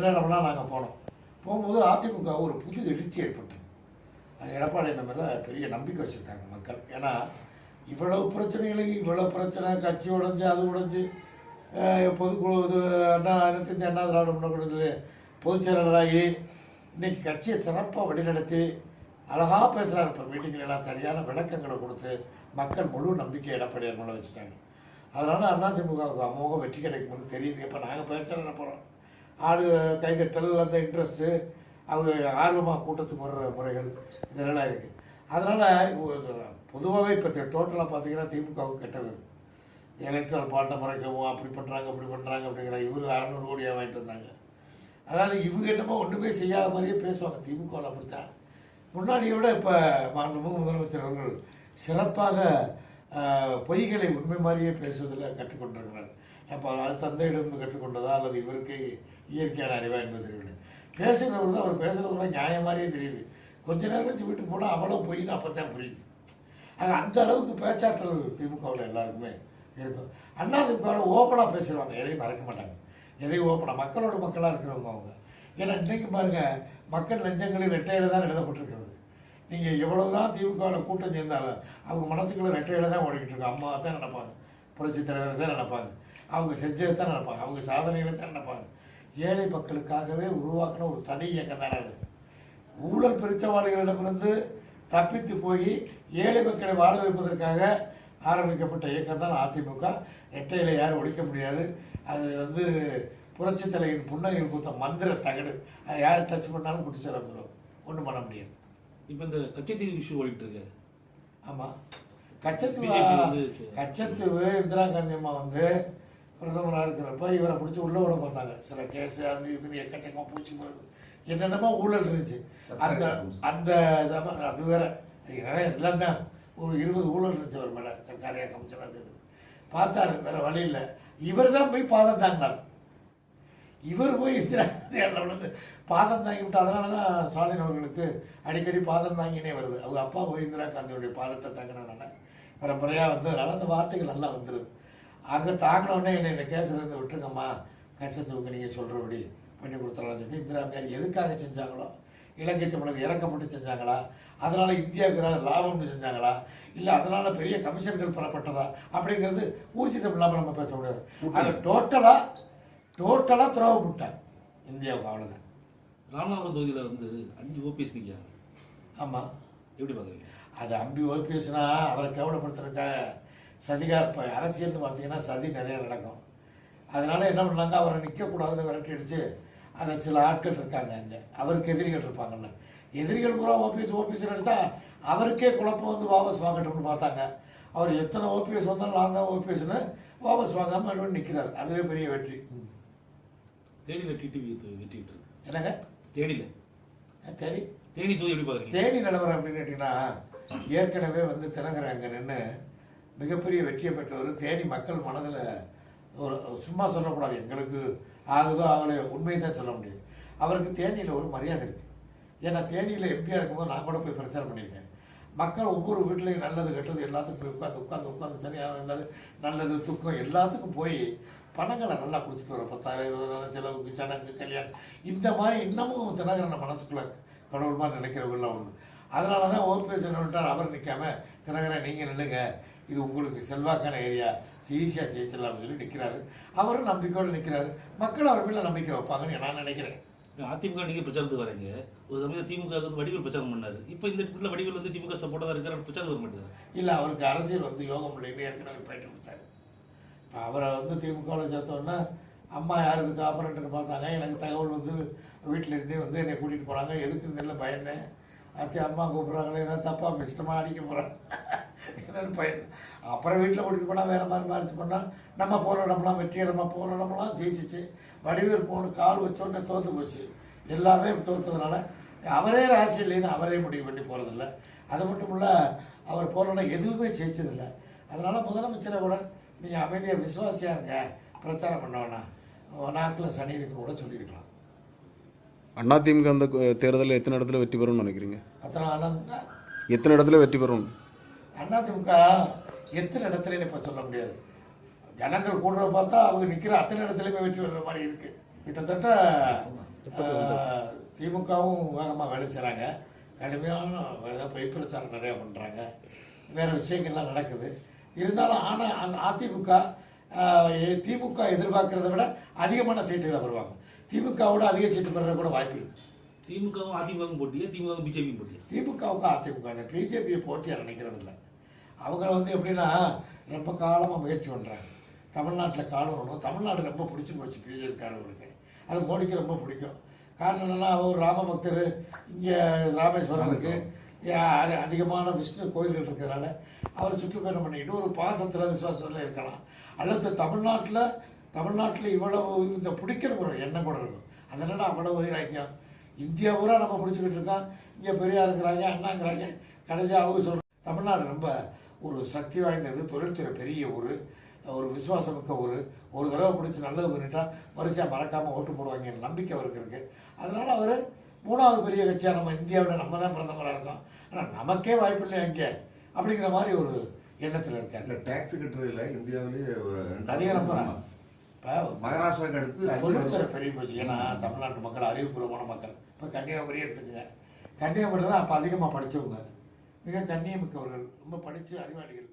சென்ற இடம்லாம் நாங்கள் போனோம் போகும்போது அதிமுக ஒரு புது எழுச்சி ஏற்பட்டது. அது எடப்பாடி மேலே பெரிய நம்பிக்கை வச்சுருக்காங்க மக்கள். ஏன்னா இவ்வளவு பிரச்சனைகளுக்கு இவ்வளோ பிரச்சனை கட்சி உடைஞ்சு அது உடைஞ்சு பொதுக்குழு இது அண்ணா அனைத்து அண்ணா திராவிட முன்னேற்ற பொதுச் செயலாளராகி இன்றைக்கி கட்சியை சிறப்பாக வழிநடத்தி அழகாக பேசுகிறார் இப்போ மீட்டிங்கில். எல்லாம் சரியான விளக்கங்களை கொடுத்து மக்கள் முழு நம்பிக்கை எடப்பாடியார் மேலே வச்சுட்டாங்க. அதனால் அதிமுகவுக்கு அமோக வெற்றி கிடைக்கும்னு தெரியுது. இப்போ நாங்கள் பேச்சல போகிறோம் ஆடு கைதட்டல் அந்த இன்ட்ரெஸ்ட்டு அவங்க ஆர்வமாக கூட்டத்துக்கு வர்ற முறைகள் இதெல்லாம் இருக்குது அதனால் பொதுவாகவே இப்போ டோட்டலாக பார்த்தீங்கன்னா திமுகவும் கெட்டவர். எலக்ட்ரல் பாட்டை முறைக்கவும் அப்படி பண்ணுறாங்க அப்படி பண்ணுறாங்க அப்படிங்கிற இவர் அறநூறு கோடியாக வாங்கிட்டு வந்தாங்க. அதாவது இவங்க என்னமோ ஒன்றுமே செய்யாத மாதிரியே பேசுவாங்க. திமுகவில் அப்படித்தான். முன்னாடியை விட இப்போ மாண்புமிகு முதலமைச்சர் அவர்கள் சிறப்பாக பொய்களை உண்மை மாதிரியே பேசுவதில் கற்றுக்கொண்டிருக்கிறார். அப்போ அது தந்தையிடம் கற்றுக்கொண்டதா அல்லது இவருக்கு இயற்கையான அறிவா என்பது தெரியவில்லை. பேசுகிறவர் தான் அவர் பேசுகிறவர் நியாயம் மாதிரியே தெரியுது. கொஞ்ச நேரம் கழிச்சு வீட்டுக்கு போனால் அவ்வளோ பொய்னு அப்போ தான் புரியுது. அது அந்த அளவுக்கு பேச்சாற்றல் திமுகவில் எல்லாருக்குமே இருக்கும். அண்ணா திமுகவில் ஓப்பனாக பேசிடுவாங்க. எதையும் மறக்க மாட்டாங்க. எதையும் ஓப்பனாக மக்களோட மக்களாக இருக்கிறவங்க அவங்க. ஏன்னா இன்றைக்கு பாருங்கள் மக்கள் நெஞ்சங்களில் ரெட்டையில தான் எழுதப்பட்டிருக்கிறது. நீங்கள் எவ்வளவு தான் திமுகவில் கூட்டம் சேர்ந்தாலும் அவங்க மனசுக்குள்ளே ரெட்டையில தான் ஓடிக்கிட்டு இருக்கு அம்மா தான் நினைப்பாங்க. புரட்சி தலைவர் தான் நினைப்பாங்க. அவங்க செஞ்சதை தான் நினைப்பாங்க. அவங்க சாதனைகளை தான் நினைப்பாங்க. ஏழை மக்களுக்காகவே உருவாக்கின ஒரு தனி இயக்கம் தானே அது. ஊழல் பிரிச்சவாளிகளிடமிருந்து தப்பித்து போய் ஏழை மக்களை வாழ வைப்பதற்காக ஆரம்பிக்கப்பட்ட இயக்கம் தான் அதிமுக. ரெட்டையில யாரும் ஒழிக்க முடியாது. அது வந்து புரட்சி தலையின் புன்னகையில் பூத்த மந்திர தகடு. அதை யார் டச் பண்ணாலும் குடிச்சு வந்துடும் ஒன்றும் பண்ண முடியாது. இப்போ இந்த கச்சத்தீவு இஷ்யூ ஓடிட்டு இருக்கு. ஆமாம் கச்சத்தீவு கச்சத்தீவு இந்திரா காந்தி அம்மா வந்து பிரதமராக இருக்கிறப்ப இவரை பிடிச்சி உள்ள விட பார்த்தாங்க. சில கேஸ் அது இதுன்னு எக்கச்சக்கமாக பூச்சி போடுது. என்னென்னமோ ஊழல் இருந்துச்சு. அந்த அந்த இதமா- அது வேற. எல்லாம் தான். ஒரு இருபது ஊழல் இருந்துச்சு அவர் மேலே. சர்க்காரியா கமிஷன் அது. பார்த்தாரு வேற வழி இல்லை. இவர் தான் போய் பாதம் தாங்கினார். இவர் போய் இந்திரா காந்தி விழுந்து பாதம் தாங்கி விட்டு அதனால தான் ஸ்டாலின் அவர்களுக்கு அடிக்கடி பாதம் தாங்கினே வருது. அவங்க அப்பா போய் இந்திரா காந்தியுடைய பாதத்தை தாங்கினதுனால பரம்பரையாக வந்ததுனால அந்த வார்த்தைகள் நல்லா வந்துடுது அங்கே தாங்கின உடனே என்னை இந்த கேஸில் இருந்து விட்டுருங்கம்மா. கச்சத்தூக்கு நீங்கள் சொல்கிறபடி பண்ணி கொடுத்துடலாம்னு சொல்லி இந்திரா காந்தி எதுக்காக செஞ்சாங்களோ? இலங்கை தமிழர் இறக்கப்பட்டு செஞ்சாங்களா? அதனால இந்தியாவுக்கு லாபம்னு செஞ்சாங்களா? இல்லை அதனால பெரிய கமிஷன்கள் பெறப்பட்டதா? அப்படிங்கிறது ஊர்ஜிதம் இல்லாமல் நம்ம பேச முடியாது. அது டோட்டலாக டோட்டலாக துரோகம் விட்டாங்க இந்தியாவுக்கு அவ்வளோதான் ராமநாதபுரம் தொகுதியில் வந்து அஞ்சு ஓபிஎஸ் நிற்கிறாங்க ஆமாம் எப்படி பார்க்குறீங்க அது அம்பி ஓபிஎஸ்னா அவரை கேவலப்படுத்துறதுக்காக சதிகார் இப்போ அரசியல்னு பார்த்தீங்கன்னா சதி நிறைய நடக்கும். அதனால என்ன பண்ணாங்க? அவரை நிற்கக்கூடாதுன்னு விரட்டி அடிச்சு அதை சில ஆட்கள் இருக்காங்க அங்கே. அவருக்கு எதிரிகள் இருப்பாங்கல்ல. எதிரிகள் பூரா ஓபிஎஸ் ஓபிஎஸ் எடுத்தா அவருக்கே குழப்பம் வந்து வாபஸ் வாங்கட்டும்னு பார்த்தாங்க. அவர் எத்தனை ஓபிஎஸ் வந்தாலும் நான் தான் ஓபிஎஸ்னு வாபஸ் வாங்காமல் நிற்கிறார் அதுவே பெரிய வெற்றி. தேனியில் டிடிவி வெற்றிட்டு என்னங்க? தேனியில். சரி தேனி? தொகுதி எப்படி பார்க்குறீங்க? தேனி நிலவரம் அப்படின்னு கேட்டிங்கன்னா ஏற்கனவே வந்து தினகரன் அங்கே நின்று மிகப்பெரிய வெற்றியை பெற்றவர். தேனி மக்கள் மனதில் ஒரு சும்மா சொல்லக்கூடாது. எங்களுக்கு ஆகுதோ ஆகலையோ உண்மையை தான் சொல்ல முடியும் அவருக்கு தேனியில் ஒரு மரியாதை இருக்குது ஏன்னா தேனியில் எம்பியாக இருக்கும்போது நான் கூட போய் பிரச்சாரம் பண்ணியிருக்கேன். மக்கள் ஒவ்வொரு வீட்லேயும் நல்லது கெட்டது எல்லாத்துக்கும் போய் உட்காந்து உட்காந்து உட்காந்து சரியாக இருந்தாலும் நல்லது துக்கம் எல்லாத்துக்கும் போய் பணங்களை நல்லா கொடுத்துட்டு வர பத்தாயிரம் இருபதாயிரம் செலவுக்கு சடங்கு கல்யாணம். இந்த மாதிரி இன்னமும் தினகரனை மனசுக்குள்ள கடவுள் மாதிரி நினைக்கிறவங்களாம் ஒன்று அதனால தான் ஓபிஎஸ் என்ன அவர் நிற்காம தினகரன் நீங்கள் நில்லுங்க. இது உங்களுக்கு செல்வாக்கான ஏரியா ஈஸியாக ஜெயிச்சிடலாம்னு சொல்லி நிற்கிறாரு அவரும் நம்பிக்கையோடு நிற்கிறாரு மக்கள் அவர் மேலே நம்பிக்கை வைப்பாங்கன்னு நான் நினைக்கிறேன். அதிமுக நீங்க பிரச்சாரத்துக்கு வரீங்க. ஒரு சமயம் திமுக வந்து வடிவேல் பிரச்சாரம் பண்ணாரு. இப்போ இந்த இடத்துல வடிவேல் வந்து திமுக சப்போர்ட்டாக இருக்கிற பிரச்சாரம் வர மாட்டேங்குது இல்லை அவருக்கு அரசியல் வந்து யோகம் இல்லைன்னு ஏற்கனவே பேட்டி கொடுத்தாரு இப்போ அவரை வந்து திமுகவில் சேர்த்தோன்னா அம்மா யார் இதுக்கு ஆப்பரேட்டர் பார்த்தாங்க. எனக்கு தகவல் வந்து வீட்டில் இருந்தே வந்து என்னை கூட்டிகிட்டு போனாங்க. எதுக்கு தெரியல பயந்தேன். அத்தி அம்மா கூப்பிட்றாங்களே ஏதாவது தப்பாக பேசிட்டோமா அடிக்க போகிறேன் என்னன்னு பயந்தேன் அப்புறம் வீட்டில் கூட்டிகிட்டு போனால் வேறு மாதிரி மாறிச்சு. பண்ணால் நம்ம போகிற இடம்லாம் வெற்றிகரமாக போகிற இடம்லாம் ஜெயிச்சிச்சு. வடிவேல் போன கால் வச்ச உடனே தோற்று போச்சு. எல்லாமே தோற்றதுனால அவரே ராசி இல்லைன்னு அவரே முடிவு பண்ணி போகிறதில்ல அது மட்டும் இல்லை அவர் போகிறோன்னா எதுவுமே ஜெயிச்சதில்லை. அதனால் முதலமைச்சரை கூட நீங்கள் அமைதியாக விசுவாசியாக இருங்க. பிரச்சாரம் பண்ண வேணாம். நாக்கில் சனி இருக்குன்னு கூட சொல்லியிருக்கலாம். அதிமுக அந்த தேர்தலில் எத்தனை இடத்துல வெற்றி பெறும்னு நினைக்கிறீங்க? அத்தனை எத்தனை இடத்துல வெற்றி பெறும்? அதிமுக எத்தனை இடத்துலன்னு இப்போ சொல்ல முடியாது. ஜனங்கள் கூடுறத பார்த்தா அவங்க நிற்கிற அத்தனை இடத்துலையுமே வெற்றி வர்ற மாதிரி இருக்குது கிட்டத்தட்ட திமுகவும் வேகமாக வேலை செய்கிறாங்க கடுமையான பொய் பிரச்சாரம் நிறையா பண்ணுறாங்க வேறு விஷயங்கள்லாம் நடக்குது. இருந்தாலும் ஆனால் அந்த அதிமுக திமுக எதிர்பார்க்கறத விட அதிகமான சீட்டுகளை வருவாங்க திமுகவோட அதிக சீட்டு பெற கூட வாய்ப்பு இருக்கு. திமுகவும் அதிமுகவும் போட்டியா திமுகவும் பிஜேபியும் போட்டியா? திமுகவுக்கு அதிமுக இந்த பிஜேபியை போட்டியாக நினைக்கிறது இல்லை. அவங்க வந்து எப்படின்னா ரொம்ப காலமாக முயற்சி பண்ணுறாங்க தமிழ்நாட்டில் காணணும் தமிழ்நாடு ரொம்ப பிடிச்சி போச்சு பிஜேபிக்காரங்களுக்கு. அது மோடிக்கு ரொம்ப பிடிக்கும். காரணம் என்னென்னா அவர் ராம பக்தர் இங்கே ராமேஸ்வரனுக்கு அதிகமான விஷ்ணு கோயில்கள் இருக்கிறதுனால அவர் சுற்றுப்பயணம் பண்ணிக்கிட்டு ஒரு பாசத்தில் விசுவாசத்தில் இருக்கலாம். அல்லது தமிழ்நாட்டில் தமிழ்நாட்டில் இவ்வளவு இந்த பிடிக்கிற ஒரு எண்ணம் கூட இருக்கும். அதனால அவ்வளவு வைராக்கியம்? இந்தியா பூரா நம்ம பிடிச்சிக்கிட்டு இருக்கோம் இங்கே பெரியாருங்கிறாங்க அண்ணாங்கிறாங்க. கடைசியாக அவங்க சொல்கிறாங்க தமிழ்நாடு ரொம்ப ஒரு சக்தி வாய்ந்தது தொழில்துறை பெரிய ஊர் ஒரு விசுவாசமிக்க ஊர். ஒரு தடவை பிடிச்சி நல்லது பண்ணிட்டா வரிசையாக மறக்காமல் ஓட்டு போடுவாங்க நம்பிக்கை அவருக்கு இருக்குது அதனால் அவர் மூணாவது பெரிய கட்சியாக நம்ம இந்தியாவில் நம்ம தான் பிரதமராக இருக்கோம். ஆனால் நமக்கே வாய்ப்பு இல்லையா இங்கே? அப்படிங்கிற மாதிரி ஒரு எண்ணத்தில் இருக்காரு. இல்ல டாக்ஸ் கட்டுறதுல இந்தியாவிலேயே ஒரு அதிக ஆமா. இப்போ மகாராஷ்டிராக்கு அடுத்து தொழில்துறை பெரிய போச்சு. ஏன்னா தமிழ்நாட்டு மக்கள் அறிவுபூர்வமான மக்கள். இப்போ கன்னியாகுமரி எடுத்துக்கங்க. கன்னியாகுமரி தான் அப்போ அதிகமாக படித்தவங்க மிக கண்ணியமிக்கவர்கள் ரொம்ப படித்து அறிவாளிகள்.